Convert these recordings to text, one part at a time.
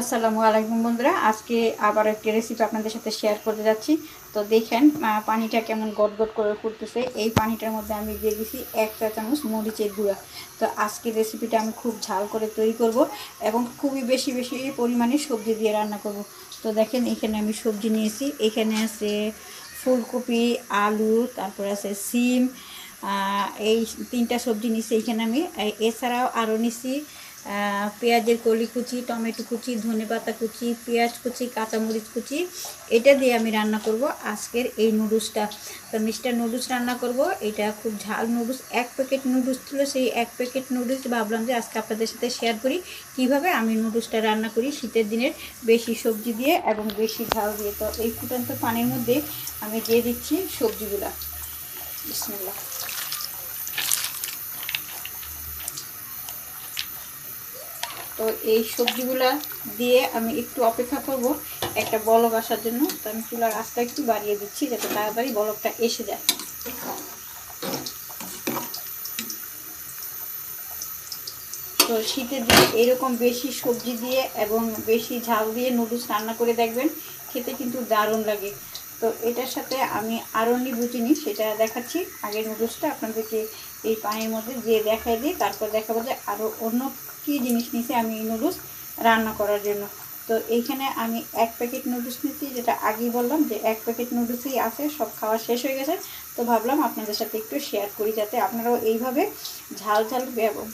আসসালামু আলাইকুম বন্ধুরা। আজকে আবার একটি রেসিপি আপনাদের সাথে শেয়ার করতে যাচ্ছি। তো দেখেন পানিটা কেমন গট করে ফুটতেছে। এই পানিটার মধ্যে আমি দিয়ে দিছি এক চা চামচ মরিচের গুঁড়া। তো আজকে রেসিপিটা আমি খুব ঝাল করে তৈরি করব এবং খুবই বেশি বেশি পরিমাণে সবজি দিয়ে রান্না করব। তো দেখেন, এখানে আমি সবজি নিয়েছি। এখানে আছে ফুলকপি, আলু, তারপরে আছে সিম এই তিনটা সবজি নিয়েছি। এখানে আমি এছাড়াও আরও নিছি পেঁয়াজের কলি কুচি, টমেটো কুচি, ধনেপাতা কুচি, পেঁয়াজ কুচি, কাঁচামরিচ কুচি, এটা দিয়ে আমি রান্না করব আজকের এই নুডলসটা। তো মিস্টার নুডলস রান্না করব। এটা খুব ঝাল নুডলস। এক প্যাকেট নুডলস ছিল, সেই এক প্যাকেট নুডলস ভাবলাম যে আজকে আপনাদের সাথে শেয়ার করি, কীভাবে আমি নুডলসটা রান্না করি শীতের দিনের বেশি সবজি দিয়ে এবং বেশি ঝাল দিয়ে। তো এই ফুটন্ত পানির মধ্যে আমি দিয়ে দিচ্ছি সবজিগুলা। বিসমিল্লাহ। তো এই সবজিগুলা দিয়ে আমি একটু অপেক্ষা করব একটা বলক আসার জন্য। তো আমি চুলার আঁচটা একটু বাড়িয়ে দিচ্ছি যাতে তাড়াতাড়ি বলকটা এসে যায়। তো শীতের দিনে এরকম বেশি সবজি দিয়ে এবং বেশি ঝাল দিয়ে নুডলস রান্না করে দেখবেন, খেতে কিন্তু দারুণ লাগে। তো এটার সাথে আমি আরও নিবু চিনি সেটা দেখাচ্ছি। আগের নুডলসটা আপনাদেরকে এই পানির মধ্যে দিয়ে দেখাই দিই, তারপর দেখাবো যে আরও অন্য কী জিনিস নিয়েছি আমি এই নুডলস রান্না করার জন্য। তো এইখানে আমি এক প্যাকেট নুডলস নিয়েছি, যেটা আগেই বললাম যে এক প্যাকেট নুডলসই আছে, সব খাওয়া শেষ হয়ে গেছে। তো ভাবলাম আপনাদের সাথে একটু শেয়ার করি, যাতে আপনারাও এইভাবে ঝাল ঝাল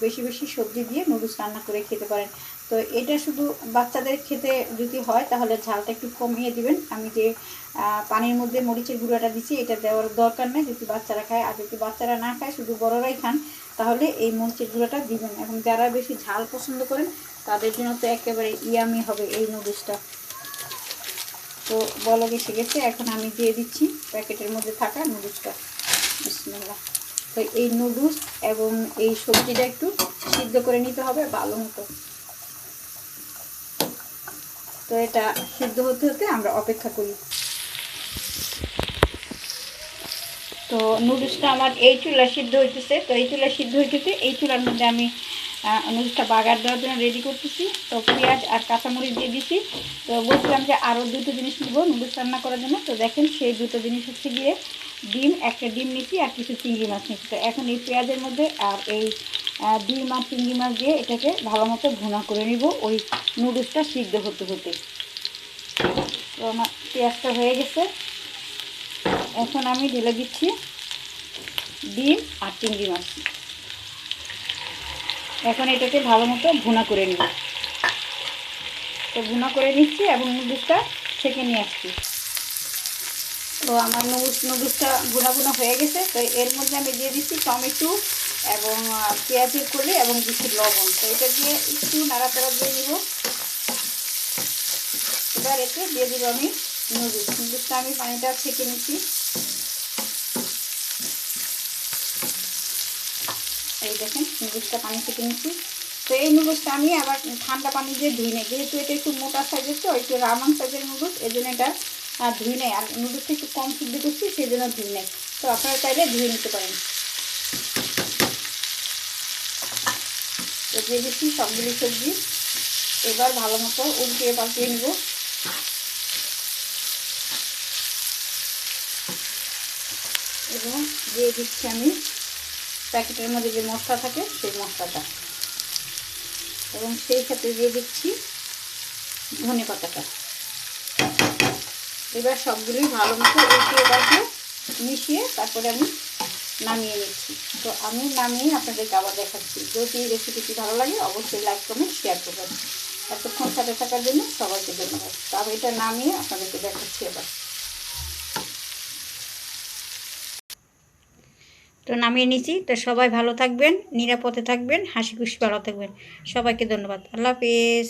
বেশি বেশি সবজি দিয়ে নুডলস রান্না করে খেতে পারেন। তো এটা শুধু বাচ্চাদের খেতে যদি হয়, তাহলে ঝালটা একটু কমিয়ে দিবেন। আমি যে পানির মধ্যে মরিচের গুঁড়াটা দিচ্ছি এটা দেওয়ার দরকার নেই। যদি বাচ্চারা খায়, আর যদি বাচ্চারা না খায়, শুধু বড়রাই খান, তাহলে এই মরিচের গুঁড়োটা দিবেন। এবং যারা বেশি ঝাল পছন্দ করেন, তাদের জন্য তো একেবারে ইয়ামি হবে এই নুডলসটা তো বলক এসে গেছে, এখন আমি দিয়ে দিচ্ছি প্যাকেটের মধ্যে থাকা নুডলসটা বিসমিল্লাহ। তো এই নুডলস এবং এই সবজিটা একটু সিদ্ধ করে নিতে হবে ভালো মতো। তো এটা সিদ্ধ হতে হতে আমরা অপেক্ষা করি। তো নুডলসটা আমার এই চুলা সিদ্ধ হইতেছে। তো এই চুলা সিদ্ধ হইতেছে। এই চুলার মধ্যে আমি নুডলসটা বাগার দেওয়ার জন্য রেডি করতেছি। তো পেঁয়াজ আর কাঁচামরিচ দিয়ে দিছি। তো বলছিলাম যে আরও দুটো জিনিস নিব নুডলস রান্না করার জন্য। তো দেখেন সেই দুটো জিনিস হচ্ছে গিয়ে ডিম, একটা ডিম নিছি আর কিছু চিংড়ি মাছ নিচ্ছি তো এখন এই পেঁয়াজের মধ্যে আর এই ডিম আর চিংড়ি মাছ দিয়ে এটাকে ভালো মতো ভুনা করে নিব। ওই নুডলসটা সিদ্ধ হতে হতে। তো আমার পেঁয়াজটা হয়ে গেছে। এখন আমি ঢেলে দিচ্ছি ডিম আর চিংড়ি মাছ। এখন এটাকে ভালো মতো ভুনা করে নিব। তো ভুনা করে নিচ্ছি এবং নুডলসটা ছেঁকে নিয়ে আসছি। তো আমার নুডলস, নুডলসটা ভুনা ভুনা হয়ে গেছে। তো এর মধ্যে আমি দিয়ে দিচ্ছি টমেটো এবং পেঁয়াজের কলি এবং কিছু লবণ। তো এটা দিয়ে একটু নাড়াচাড়া দিয়ে দিব এবার এতে দিয়ে দিব আমি নুডলস। নুডলসটা আমি পানিটা ছেঁকে নিচ্ছি। এই দেখেন, নুডলসটা পানি থেকে নিচ্ছি। তো এই নুডলসটা আমি আবার ঠান্ডা পানি দিয়ে ধুই নেই। যেহেতু এটা একটু মোটা সাইজের তো একটু রামান সাইজের নুডলস এই জন্য এটা ধুই নেই। আর নুডলসটা একটু কম সিদ্ধ করছি সেই জন্য ধুই নেই। তো আপনারা চাইলে ধুয়ে নিতে পারেন তো দিয়ে দিচ্ছি সবগুলি সবজি। এবার ভালো মতো উল্টিয়ে পাল্টিয়ে নেব। এবং দিয়ে দিচ্ছি আমি প্যাকেটের মধ্যে যে মশলা থাকে, সেই মশলাটা। এবং সেই সাথে দিয়ে দিচ্ছি ধনে পাতাটা। এবার সবগুলি ভালো মতো উল্টিয়ে পাল্টিয়ে মিশিয়ে তারপরে আমি নামিয়ে নিচ্ছি। তো আমি নামিয়ে আপনাদেরকে আবার দেখাচ্ছি। যদি এই রেসিপিটি ভালো লাগে, অবশ্যই লাইক কমেন্ট শেয়ার করবেন। এতক্ষণ সাথে থাকার জন্য সবাইকে ধন্যবাদ। তো আমি এটা নামিয়ে আপনাদেরকে দেখাচ্ছি এবার। তো নামিয়ে নিচ্ছি। তো সবাই ভালো থাকবেন, নিরাপদে থাকবেন হাসি খুশি ভালো থাকবেন। সবাইকে ধন্যবাদ। আল্লাহ হাফিজ।